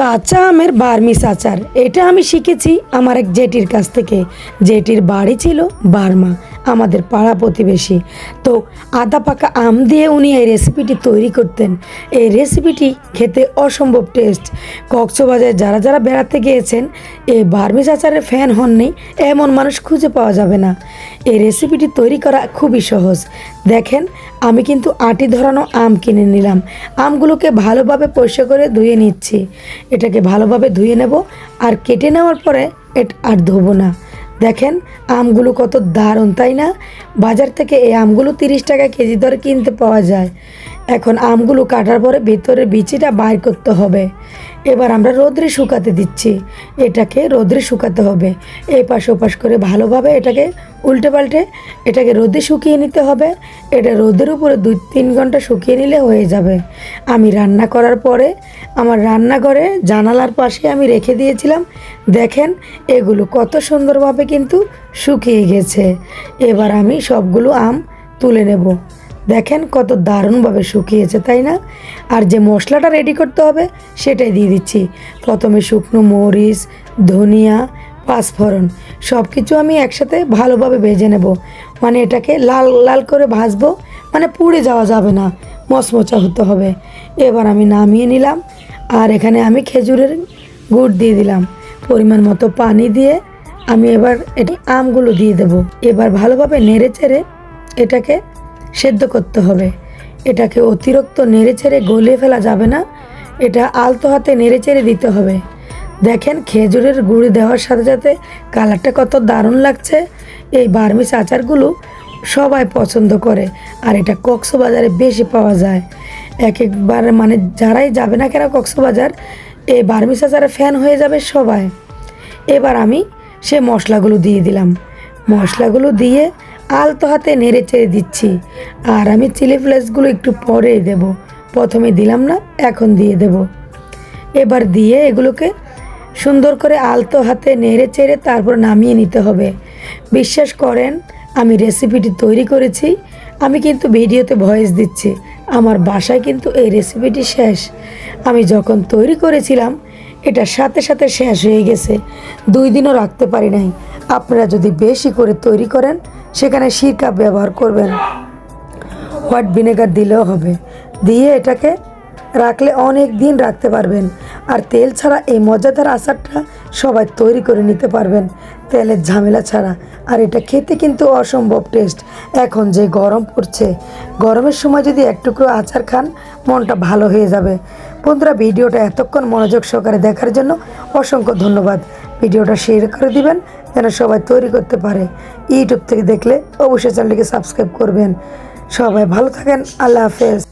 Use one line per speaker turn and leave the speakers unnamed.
কাঁচা আমের বার্মিস আচার এটা আমি শিখেছি আমার এক জেটির কাছ থেকে। জেটির বাড়ি ছিল বার্মা। আমাদের পাড়া প্রতিবেশী। তো আদা পাকা আম দিয়ে উনি এই রেসিপিটি তৈরি করতেন। এই রেসিপিটি খেতে অসম্ভব টেস্ট কক্সবাজারে যারা যারা বেড়াতে গিয়েছেন এই বার্মিস আচারের ফ্যান হননি, এমন মানুষ খুঁজে পাওয়া যাবে না। এই রেসিপিটি তৈরি করা খুবই সহজ। দেখেন, আমি কিন্তু আটি ধরানো আম কিনে নিলাম। আমগুলোকে ভালোভাবে পরিষ্কার করে ধুয়ে নিচ্ছি। এটাকে ভালোভাবে ধুয়ে নেব, আর কেটে নেওয়ার পরে এটা আর ধোবো না। দেখেন, আমগুলো কত দারুণ, তাই না? বাজার থেকে এই আমগুলো তিরিশ টাকা কেজি দরে কিনতে পাওয়া যায়। এখন আমগুলো কাটার পরে ভিতরের বিচিটা বাইর করতে হবে। এবার আমরা রোদ্রে শুকাতে দিচ্ছি। এটাকে রোদ্রে শুকাতে হবে। এই পাশ ওপাশ করে ভালোভাবে এটাকে উল্টে পাল্টে এটাকে রোদে শুকিয়ে নিতে হবে। এটা রোদের উপরে দুই তিন ঘণ্টা শুকিয়ে নিলে হয়ে যাবে। আমি রান্না করার পরে আমার রান্নাঘরে জানালার পাশে আমি রেখে দিয়েছিলাম। দেখেন, এগুলো কত সুন্দরভাবে কিন্তু শুকিয়ে গেছে। এবার আমি সবগুলো আম তুলে নেব। দেখেন কত দারুণভাবে শুকিয়েছে, তাই না? আর যে মশলাটা রেডি করতে হবে, সেটাই দিয়ে দিচ্ছি। প্রথমে শুকনো মরিচ, ধনিয়া, পাঁচফোড়ন সব কিছু আমি একসাথে ভালোভাবে ভেজে নেব। মানে এটাকে লাল লাল করে ভাজবো মানে পুড়ে যাওয়া যাবে না, মচমচা হতে হবে। এবার আমি নামিয়ে নিলাম, আর এখানে আমি খেজুরের গুড় দিয়ে দিলাম। পরিমাণ মতো পানি দিয়ে আমি এবার এটি আমগুলো দিয়ে দেব। এবার ভালোভাবে নেড়ে চেড়ে এটাকে সেদ্ধ করতে হবে। এটাকে অতিরিক্ত নেড়েচেড়ে গলিয়ে ফেলা যাবে না। এটা আলতো হাতে নেড়েচেড়ে দিতে হবে। দেখেন খেজুরের গুঁড়ি দেওয়ার সাথে সাথে কালারটা কত দারুণ লাগছে। এই বার্মিস আচারগুলো সবাই পছন্দ করে, আর এটা কক্সবাজারে বেশি পাওয়া যায়। এক একবার মানে যারাই যাবে না কেন কক্সবাজার এই বার্মিস আচারের ফ্যান হয়ে যাবে সবাই। এবার আমি সে মশলাগুলো দিয়ে দিলাম। মশলাগুলো দিয়ে আলতো হাতে নেড়ে চেড়ে দিচ্ছি। আর আমি চিলি ফ্লেক্সগুলো একটু পরে দেব। প্রথমে দিলাম না, এখন দিয়ে দেব। এবার দিয়ে এগুলোকে সুন্দর করে আলতো হাতে নেড়ে চেড়ে তারপর নামিয়ে নিতে হবে। বিশ্বাস করেন, আমি রেসিপিটি তৈরি করেছি। আমি কিন্তু ভিডিওতে ভয়েস দিচ্ছি। আমার বাসায় কিন্তু এই রেসিপিটি শেষ। আমি যখন তৈরি করেছিলাম এটা সাথে সাথে শেষ হয়ে গেছে। দুই দিনও রাখতে পারি নাই। আপনারা যদি বেশি করে তৈরি করেন সেখানে সিরকা ব্যবহার করবেন। হোয়াইট ভিনেগার দিলেও হবে। দিয়ে এটাকে রাখলে অনেক দিন রাখতে পারবেন। আর তেল ছাড়া এই মজাদার আচারটা সবাই তৈরি করে নিতে পারবেন। তেলের ঝামেলা ছাড়া। আর এটা খেতে কিন্তু অসম্ভব টেস্ট এখন যে গরম পড়ছে, গরমের সময় যদি এক টুকরো আচার খান, মনটা ভালো হয়ে যাবে। বন্ধুরা, ভিডিওটা এতক্ষণ মনোযোগ সহকারে দেখার জন্য অসংখ্য ধন্যবাদ। ভিডিওটা শেয়ার করে দিবেন, যেন সবাই তৈরি করতে পারে। ইউটিউব থেকে দেখলে অবশ্যই চ্যানেলটিকে সাবস্ক্রাইব করবেন। সবাই ভালো থাকেন, আল্লাহ হাফেজ।